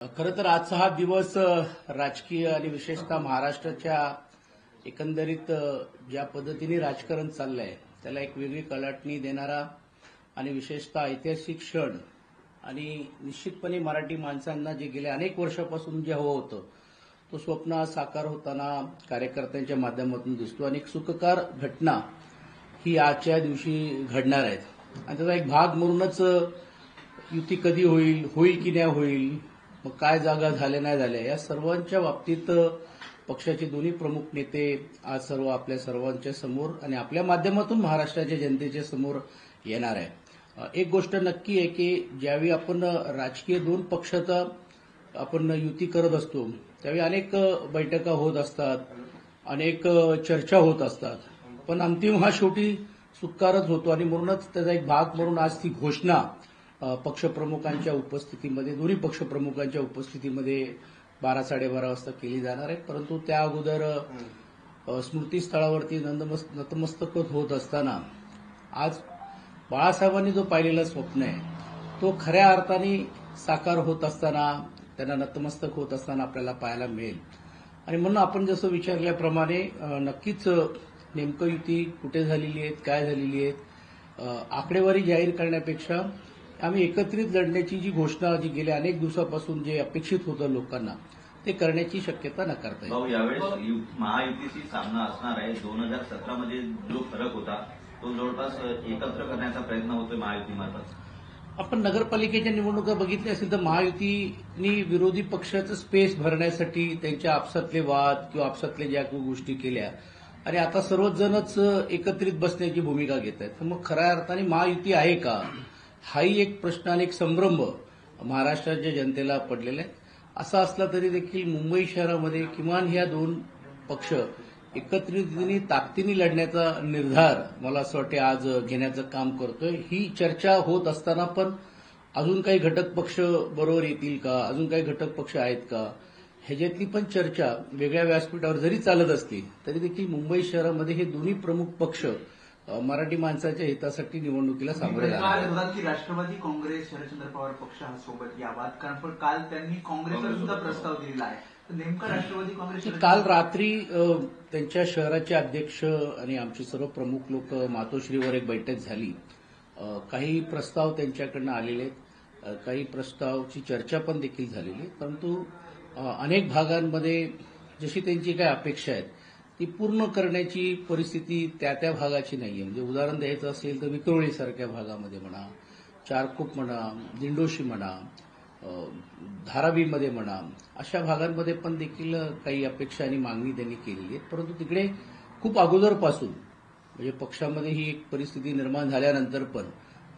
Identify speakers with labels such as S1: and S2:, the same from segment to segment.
S1: खरं तर आजचा हा दिवस राजकीय आणि विशेषतः महाराष्ट्राच्या एकंदरीत ज्या पद्धतीने राजकारण चाललंय त्याला एक वेगळी कलाटणी देणारा आणि विशेषतः ऐतिहासिक क्षण आणि निश्चितपणे मराठी माणसांना जे गेल्या अनेक वर्षापासून जे हवं होतं तो स्वप्न साकार होताना कार्यकर्त्यांच्या माध्यमातून दिसतो. आणि एक सुखकार घटना ही आजच्या दिवशी घडणार आहेत आणि त्याचा एक भाग म्हणूनच युती कधी होईल होईल की नाही होईल मग काय जागा झाल्या नाही झाल्या या सर्वांच्या बाबतीत पक्षाचे दोन्ही प्रमुख नेते आज सर्व आपल्या सर्वांच्या समोर आणि आपल्या माध्यमातून महाराष्ट्राच्या जनतेच्या समोर येणार आहे एक गोष्ट नक्की आहे की ज्यावेळी आपण राजकीय दोन पक्षाचा आपण युती करत असतो त्यावेळी अनेक बैठका होत असतात अनेक चर्चा होत असतात. पण अंतिम हा शेवटी सुटकारच होतो आणि म्हणूनच त्याचा एक भाग म्हणून आज ती घोषणा पक्षप्रमुखांच्या उपस्थितीमध्ये दोन्ही पक्षप्रमुखांच्या उपस्थितीमध्ये बारा साडेबारा वाजता केली जाणार आहे. परंतु त्या अगोदर स्मृतीस्थळावरती नतमस्तक होत असताना आज बाळासाहेबांनी जो पाहिलेला स्वप्न आहे तो खऱ्या अर्थाने साकार होत असताना त्यांना नतमस्तक होत असताना आपल्याला पाहायला मिळेल. आणि म्हणून आपण जसं विचारल्याप्रमाणे नक्कीच नेमकं युती कुठे झालेली आहेत काय झालेली आहेत आकडेवारी जाहीर करण्यापेक्षा आम्ही एकत्रित लढण्याची जी घोषणा जी गेल्या अनेक दिवसापासून जे अपेक्षित होतं लोकांना ते करण्याची शक्यता नकारता येईल.
S2: यावेळेस महायुतीशी सामना असणार आहे. दोन हजार सतरामध्ये जो फरक होता तो जवळपास एकत्र करण्याचा प्रयत्न होतोय महायुतीमार्फत
S1: आपण नगरपालिकेच्या निवडणुका बघितल्या असेल तर महायुतीनी विरोधी पक्षाचं स्पेस भरण्यासाठी त्यांच्या आपसातले वाद किंवा आपसातल्या ज्या काही गोष्टी केल्या आणि आता सर्वच जणच एकत्रित बसण्याची भूमिका घेत आहेत तर मग खऱ्या अर्थाने महायुती आहे का? हाही एक प्रश्न आणि एक संभ्रम महाराष्ट्राच्या जनतेला पडलेला आहे. असा असला तरी देखील मुंबई शहरामध्ये किमान ह्या दोन पक्ष एकत्रितने ताकदीने लढण्याचा निर्धार मला असं वाटते आज घेण्याचं काम करतोय. ही चर्चा होत असताना पण अजून काही घटक पक्ष बरोबर येतील का? अजून काही घटक पक्ष आहेत का? ह्याच्यातली पण चर्चा वेगळ्या व्यासपीठावर जरी चालत असली तरी देखील मुंबई शहरामध्ये हे दोन्ही प्रमुख पक्ष मराठी माणसाच्या हितासाठी निवडणुकीला सामोरे
S3: की राष्ट्रवादी काँग्रेस शरदचंद्र पवार पक्ष हा सोबत यावात कारण पण काल त्यांनी काँग्रेसला सुद्धा प्रस्ताव दिलेला आहे. नेमका राष्ट्रवादी काँग्रेस
S1: काल रात्री त्यांच्या शहराचे अध्यक्ष आणि आमचे सर्व प्रमुख लोक मातोश्रीवर एक बैठक झाली. काही प्रस्ताव त्यांच्याकडनं आलेले आहेत. काही प्रस्तावची चर्चा पण देखील झालेली परंतु अनेक भागांमध्ये जशी त्यांची काही अपेक्षा आहेत ती पूर्ण करण्याची परिस्थिती त्या त्या भागाची नाहीये. म्हणजे उदाहरण द्यायचं असेल तर विक्रोळीसारख्या भागामध्ये म्हणा चारकोप म्हणा दिंडोशी म्हणा धारावीमध्ये म्हणा अशा भागांमध्ये पण देखील काही अपेक्षा आणि मागणी त्यांनी केलेली आहे परंतु तिकडे खूप अगोदरपासून म्हणजे पक्षामध्ये ही एक परिस्थिती निर्माण झाल्यानंतर पण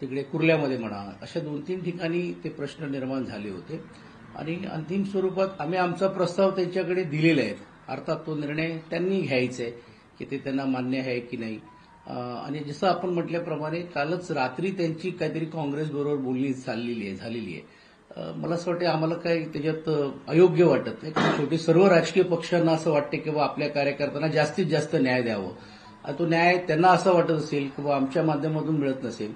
S1: तिकडे कुर्ल्यामध्ये म्हणा अशा दोन तीन ठिकाणी ते प्रश्न निर्माण झाले होते. आणि अंतिम स्वरूपात आम्ही आमचा प्रस्ताव त्यांच्याकडे दिलेला आहे. अर्थात तो निर्णय त्यांनी घ्यायचा आहे की ते त्यांना मान्य आहे की नाही. आणि जसं आपण म्हटल्याप्रमाणे कालच रात्री त्यांची काहीतरी काँग्रेस बरोबर बोलणी चाललेली आहे झालेली आहे. मला असं वाटतं आम्हाला काही त्याच्यात अयोग्य वाटत नाही. कारण शेवटी सर्व राजकीय पक्षांना असं वाटतं की बा आपल्या कार्यकर्त्यांना जास्तीत जास्त न्याय द्यावं. आणि तो न्याय त्यांना असं वाटत असेल की आमच्या माध्यमातून मिळत नसेल.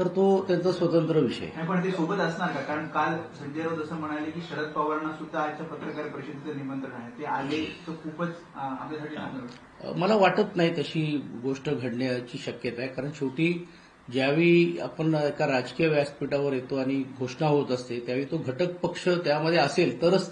S1: तर तो त्यांचा स्वतंत्र विषय.
S3: पण ते सोबत असणार का? कारण काल संजय राऊत असं म्हणाले की शरद पवारांना सुद्धा आजच्या पत्रकार परिषदेचं निमंत्रण आहे. ते आले तर खूपच आपल्यासाठी.
S1: मला वाटत नाही तशी गोष्ट घडण्याची शक्यता आहे. कारण शेवटी ज्यावेळी आपण एका राजकीय व्यासपीठावर येतो आणि घोषणा होत असते त्यावेळी तो घटक पक्ष त्यामध्ये असेल तरच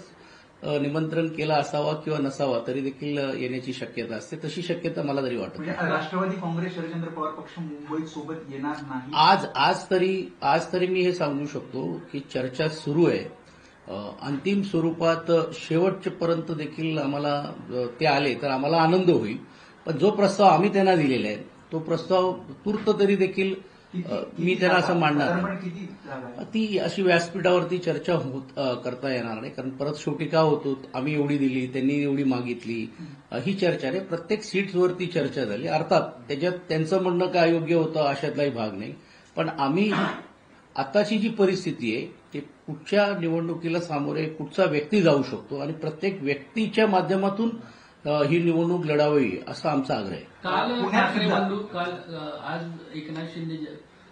S1: निमंत्रण केला असावा किंवा नसावा तरी देखील येण्याची शक्यता असते. तशी शक्यता मला तरी वाटत
S3: म्हणजे. राष्ट्रवादी काँग्रेस शरदचंद्र पवार पक्ष मुंबईत सोबत येणार नाही.
S1: आज आज तरी आज तरी मी हे सांगू शकतो की चर्चा सुरू आहे. अंतिम स्वरूपात शेवटपर्यंत देखील आम्हाला ते आले तर आम्हाला आनंद होईल. पण जो प्रस्ताव आम्ही त्यांना दिलेला आहे तो प्रस्ताव तूर्त तरी देखील मी त्यांना असं? मांडणार नाही. ती अशी व्यासपीठावरती चर्चा होत करता येणार नाही कारण परत शेवटी काय होतो आम्ही एवढी दिली त्यांनी एवढी मागितली ही चर्चा नाही प्रत्येक सीट्सवरती चर्चा झाली अर्थात त्याच्यात त्यांचं म्हणणं काय योग्य होतं अशातलाही भाग नाही पण आम्ही आताची जी परिस्थिती आहे ते कुठच्या निवडणुकीला सामोरे कुठचा व्यक्ती जाऊ शकतो आणि प्रत्येक व्यक्तीच्या माध्यमातून ही निवडणूक लढावी असा आमचा आग्रह आहे.
S4: काल ठाकरे बंधू काल आज एकनाथ शिंदे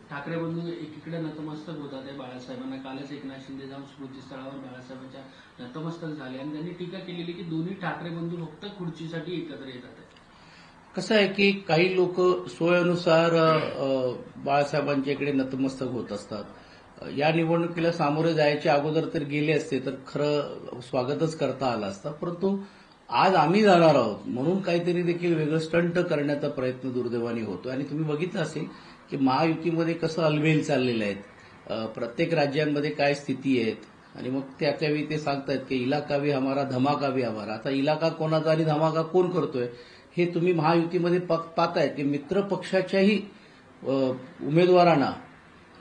S4: ठाकरे बंधू एकीकडे नतमस्तक होतात आहे बाळासाहेबांना. कालच एकनाथ शिंदे जाऊन स्मृतीस्थळावर बाळासाहेबांच्या नतमस्तक झाले आणि त्यांनी टीका केलेली की दोन्ही ठाकरे बंधू फक्त खुर्चीसाठी एकत्र येतात.
S1: कसं आहे की काही लोक सोयीनुसार अ, बाळासाहेबांच्या इकडे नतमस्तक होत असतात. या निवडणुकीला सामोरे जायच्या अगोदर तर गेले असते तर खरं स्वागतच करता आलं असतं. परंतु आज आम्ही जाणार आहोत. म्हणून काहीतरी देखील वेगळं स्टंट करण्याचा प्रयत्न दुर्दैवाने होतो आणि तुम्ही बघितलं असेल की महायुतीमध्ये कसं अलबेल चाललेलं आहेत प्रत्येक राज्यांमध्ये काय स्थिती आहेत. आणि मग त्याच्यावेळी ते सांगतायत की इलाका भी हमारा धमाका भी हमारा. आता इलाका कोणाचा आणि धमाका कोण करतोय हे तुम्ही महायुतीमध्ये पक- पाहताय की मित्र पक्षाच्याही उमेदवारांना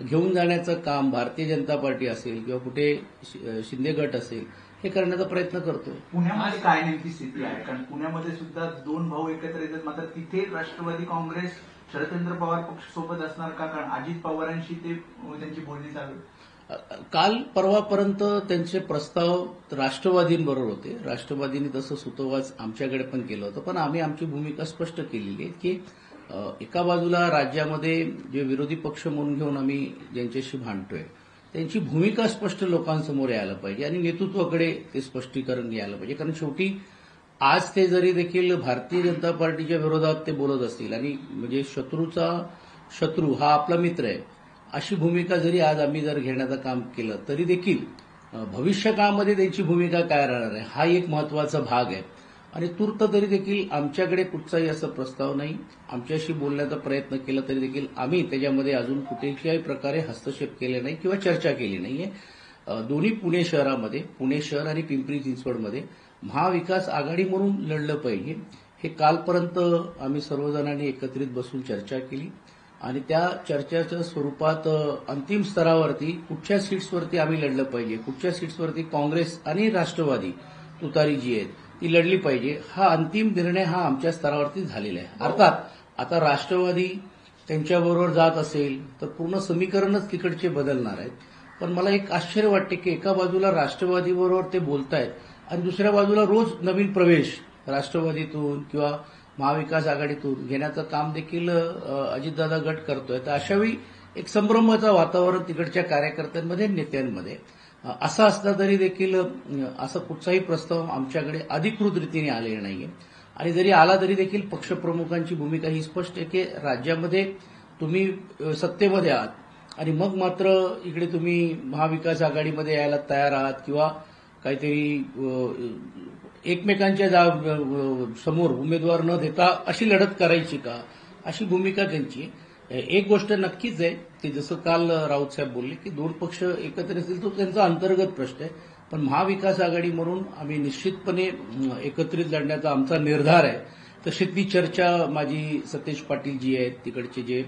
S1: घेऊन जाण्याचं काम भारतीय जनता पार्टी असेल किंवा कुठे शि- शिंदे गट असेल हे करण्याचा प्रयत्न करतोय
S3: पुण्यामध्ये काय नेमकी स्थिती आहे? कारण पुण्यामध्ये सुद्धा दोन भाऊ एकत्र येतात मात्र तिथे राष्ट्रवादी काँग्रेस शरदचंद्र पवार पक्ष सोबत असणार का? कारण अजित पवारांशी ते त्यांची बोलणी चालू.
S1: काल परवापर्यंत त्यांचे प्रस्ताव राष्ट्रवादींबरोबर होते. राष्ट्रवादींनी तसं सुतोवाच आमच्याकडे पण केलं होतं. पण आम्ही आमची भूमिका स्पष्ट केलेली आहे की एका बाजूला राज्यामध्ये जे विरोधी पक्ष म्हणून घेऊन आम्ही ज्यांच्याशी भांडतोय त्यांची भूमिका स्पष्ट लोकांसमोर यायला पाहिजे आणि नेतृत्वाकडे ते स्पष्टीकरण यायला पाहिजे. कारण शेवटी आज ते जरी देखील भारतीय जनता पार्टीच्या विरोधात ते बोलत असतील आणि म्हणजे शत्रूचा शत्रू हा आपला मित्र आहे अशी भूमिका जरी आज आम्ही जर घेण्याचं काम केलं तरी देखील भविष्यकाळामध्ये त्यांची भूमिका काय राहणार आहे हा एक महत्त्वाचा भाग आहे. आणि तूर्त तरी देखील आमच्याकडे कुठचाही असा प्रस्ताव नाही. आमच्याशी बोलण्याचा प्रयत्न केला तरी देखील आम्ही त्याच्यामध्ये अजून कुठल्याही प्रकारे हस्तक्षेप केले नाही किंवा चर्चा केली नाहीये. दोन्ही पुणे शहरामध्ये पुणे शहर आणि पिंपरी चिंचवडमध्ये महाविकास आघाडी म्हणून लढलं पाहिजे. हे कालपर्यंत आम्ही सर्वजणांनी एकत्रित बसून चर्चा केली. आणि त्या चर्चेच्या स्वरूपात अंतिम स्तरावरती कुठच्या सीट्सवरती आम्ही लढलं पाहिजे? कुठच्या सीट्सवरती काँग्रेस आणि राष्ट्रवादी तुतारी जी आहेत? ती लढली पाहिजे. हा अंतिम निर्णय हा आमच्या स्तरावरती झालेला आहे. अर्थात आता राष्ट्रवादी त्यांच्याबरोबर जात असेल तर पूर्ण समीकरणच तिकडचे बदलणार आहेत. पण मला एक आश्चर्य वाटते की एका बाजूला राष्ट्रवादीबरोबर ते बोलतायत आणि दुसऱ्या बाजूला रोज नवीन प्रवेश राष्ट्रवादीतून किंवा महाविकास आघाडीतून घेण्याचं काम देखील अजितदादा गट करतोय. तर अशावेळी एक संभ्रमाचं वातावरण तिकडच्या कार्यकर्त्यांमध्ये नेत्यांमध्ये. असं असलं तरी देखील असा कुठचाही प्रस्ताव आमच्याकडे अधिकृत रीतीने आलेला नाहीये आणि जरी आला तरी देखील पक्षप्रमुखांची भूमिका ही स्पष्ट आहे की राज्यामध्ये तुम्ही सत्तेमध्ये आहात आणि मग मात्र इकडे तुम्ही महाविकास आघाडीमध्ये यायला तयार आहात किंवा काहीतरी एकमेकांच्या जा समोर उमेदवार न देता अशी लढत करायची का अशी भूमिका त्यांची आहे. एक गोष्ट नक्कीच आहे की जसं काल राऊत साहेब बोलले की दोन पक्ष एकत्र असतील तो त्यांचा अंतर्गत प्रश्न आहे. पण महाविकास आघाडी म्हणून आम्ही निश्चितपणे एकत्रित लढण्याचा आमचा निर्धार आहे. तशी ती चर्चा माझी सतेज पाटील जी आहेत तिकडचे जे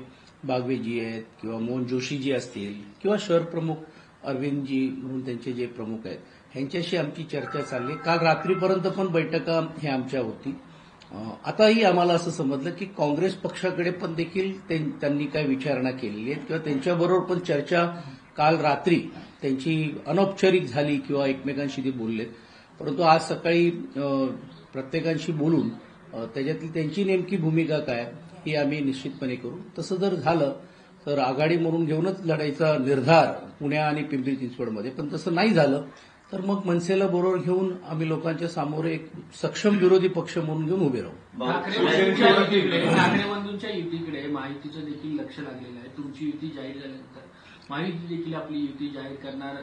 S1: बागवेजी आहेत किंवा मोहन जोशी जी असतील किंवा शहर प्रमुख अरविंदजी म्हणून त्यांचे जे प्रमुख आहेत ह्यांच्याशी आमची चर्चा चालली काल रात्रीपर्यंत पण बैठका ह्या आमच्या होती आताही आम्हाला असं समजलं की काँग्रेस पक्षाकडे पण देखील त्यां- त्यांनी काय विचारणा केलेली आहे किंवा त्यांच्याबरोबर पण चर्चा काल रात्री त्यांची अनौपचारिक झाली किंवा एकमेकांशी ते बोललेत. परंतु आज सकाळी प्रत्येकांशी बोलून त्याच्यातली त्यांची नेमकी भूमिका काय ही आम्ही निश्चितपणे करू. तसं जर झालं तर आघाडी म्हणून घेऊनच लढायचा निर्धार पुण्या आणि पिंपरी चिंचवडमध्ये. पण तसं नाही झालं तर मग मनसेला बरोबर घेऊन आम्ही लोकांच्या समोर एक सक्षम विरोधी पक्ष म्हणून घेऊन उभे राहू.
S2: भाऊ,
S4: ठाकरे बंधूंच्या युतीकडे ठाकरे बंधूंच्या युतीकडे महायुतीचं देखील लक्ष लागलेलं आहे. तुमची युती जाहीर झाल्यानंतर महायुती देखील आपली युती जाहीर करणार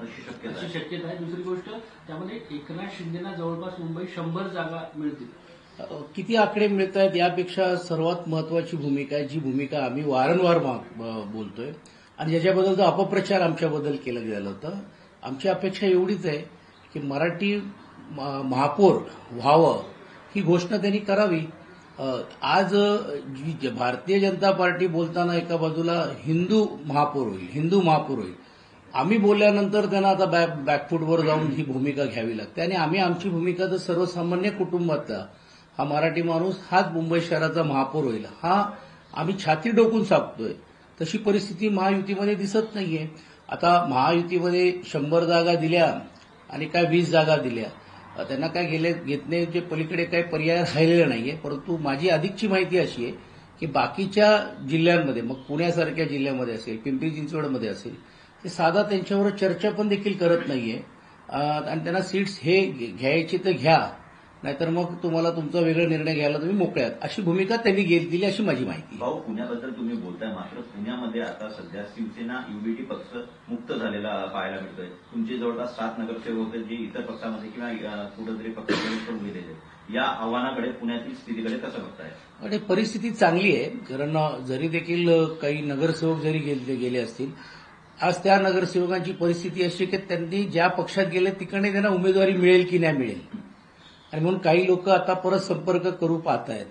S2: अशी शक्यता आहे.
S4: दुसरी गोष्ट त्यामध्ये एकनाथ शिंदेना जवळपास मुंबई शंभर जागा मिळतील.
S1: किती आकडे मिळत आहेत यापेक्षा सर्वात महत्वाची भूमिका आहे जी भूमिका आम्ही वारंवार बोलतोय. आणि ज्याच्याबद्दल जो अपप्रचार आमच्याबद्दल केला गेला होता. आमची अपेक्षा एवढीच आहे की मराठी म- महापौर व्हावं ही घोषणा त्यांनी करावी. आज जी भारतीय जनता पार्टी बोलताना एका बाजूला हिंदू महापौर होईल हिंदू महापौर होईल. आम्ही बोलल्यानंतर त्यांना आता बॅक बॅकफूटवर जाऊन ही भूमिका घ्यावी लागते. आणि आम्ही आमची भूमिका तर सर्वसामान्य कुटुंबातला हा मराठी माणूस हाच मुंबई शहराचा महापौर होईल. हा आम्ही छाती डोकून सापतोय. तशी परिस्थिती महायुतीमध्ये दिसत नाहीये. आता महायुतीमध्ये शंभर जागा दिल्या आणि काय वीस जागा दिल्या. त्यांना काय गेले घेतण्याचे पलीकडे काही पर्याय राहिलेला नाहीये परंतु माझी अधिकची माहिती अशी आहे की बाकीच्या जिल्ह्यांमध्ये मग पुण्यासारख्या जिल्ह्यामध्ये असेल पिंपरी चिंचवडमध्ये असेल ते साधा त्यांच्यावर चर्चा पण देखील करत नाहीये. आणि त्यांना सीट्स हे घ्यायची तर घ्या नाहीतर मग तुम्हाला तुमचा वेगळा निर्णय घ्यायला तुम्ही मोकळ्यात अशी भूमिका त्यांनी घेत दिली अशी माझी माहिती.
S2: भाऊ पुण्याबद्दल तुम्ही बोलताय मात्र पुण्यामध्ये आता सध्या शिवसेना युबीटी पक्ष मुक्त झालेला पाहायला मिळतोय. तुमचे जवळपास सात नगरसेवक होते जे इतर पक्षामध्ये किंवा कुठेतरी पक्षाकडे गेलेले या आव्हानाकडे पुण्यातील स्थितीकडे कसं बघताय?
S1: आणि परिस्थिती चांगली आहे. कारण जरी देखील काही नगरसेवक जरी गेले गेले असतील आज त्या नगरसेवकांची परिस्थिती अशी की त्यांनी ज्या पक्षात गेले तिकडे त्यांना उमेदवारी मिळेल की नाही मिळेल? आणि म्हणून काही लोक आता परत संपर्क करू पाहत आहेत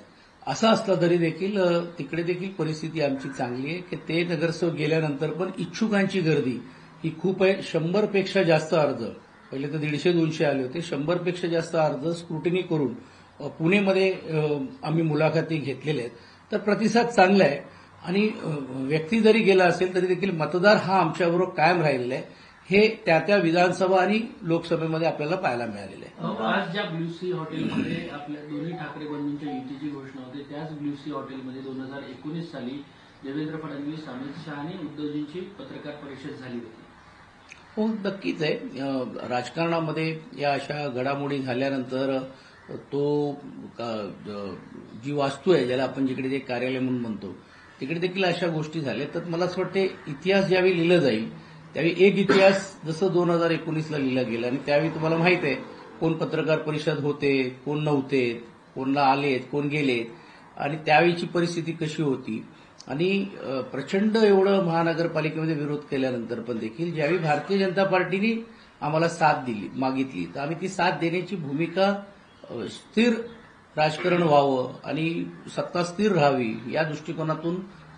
S1: असं असलं तरी देखील तिकडे देखील परिस्थिती आमची चांगली आहे की ते नगरसेवक गेल्यानंतर पण इच्छुकांची गर्दी ही खूप आहे. शंभरपेक्षा जास्त अर्ज पहिले तर दीडशे दोनशे आले होते शंभरपेक्षा जास्त अर्ज स्क्रुटिनी करून पुणेमध्ये आम्ही मुलाखती घेतलेल्या आहेत. तर प्रतिसाद चांगला आहे. आणि व्यक्ती जरी गेला असेल तरी देखील मतदार हा आमच्याबरोबर कायम राहिलेला आहे. हे त्या त्या विधानसभा आणि लोकसभेमध्ये आपल्याला पाहायला मिळालेलं आहे.
S4: आज ज्या ब्ल्यू सी हॉटेलमध्ये आपल्या दोन्ही ठाकरे बंधूंच्या युतीची घोषणा होती त्याच ब्ल्यू सी हॉटेलमध्ये दोन हजार एकोणीस साली देवेंद्र फडणवीस अमित शहा आणि उद्धवजींची पत्रकार परिषद झाली होती.
S1: हो नक्कीच आहे. राजकारणामध्ये या अशा घडामोडी झाल्यानंतर तो ज- वास्तू आहे ज्याला आपण जिकडे जे कार्यालय म्हणून म्हणतो तिकडे देखील अशा गोष्टी झाल्या. तर मला असं वाटते इतिहास ज्यावेळी लिहिलं जाईल त्यावेळी एक इतिहास जसं दोन हजार एकोणीसला लिहिला गेला आणि त्यावेळी तुम्हाला माहीत आहे कोण पत्रकार परिषद होते कोण नव्हते कोणला आलेत कोण गेलेत आणि त्यावेळीची परिस्थिती कशी होती. आणि प्रचंड एवढं महानगरपालिकेमध्ये विरोध केल्यानंतर पण देखील ज्यावेळी भारतीय जनता पार्टीने आम्हाला साथ दिली मागितली तर आम्ही ती साथ देण्याची भूमिका स्थिर राजकारण व्हावं आणि सत्ता स्थिर राहावी या दृष्टिकोनातून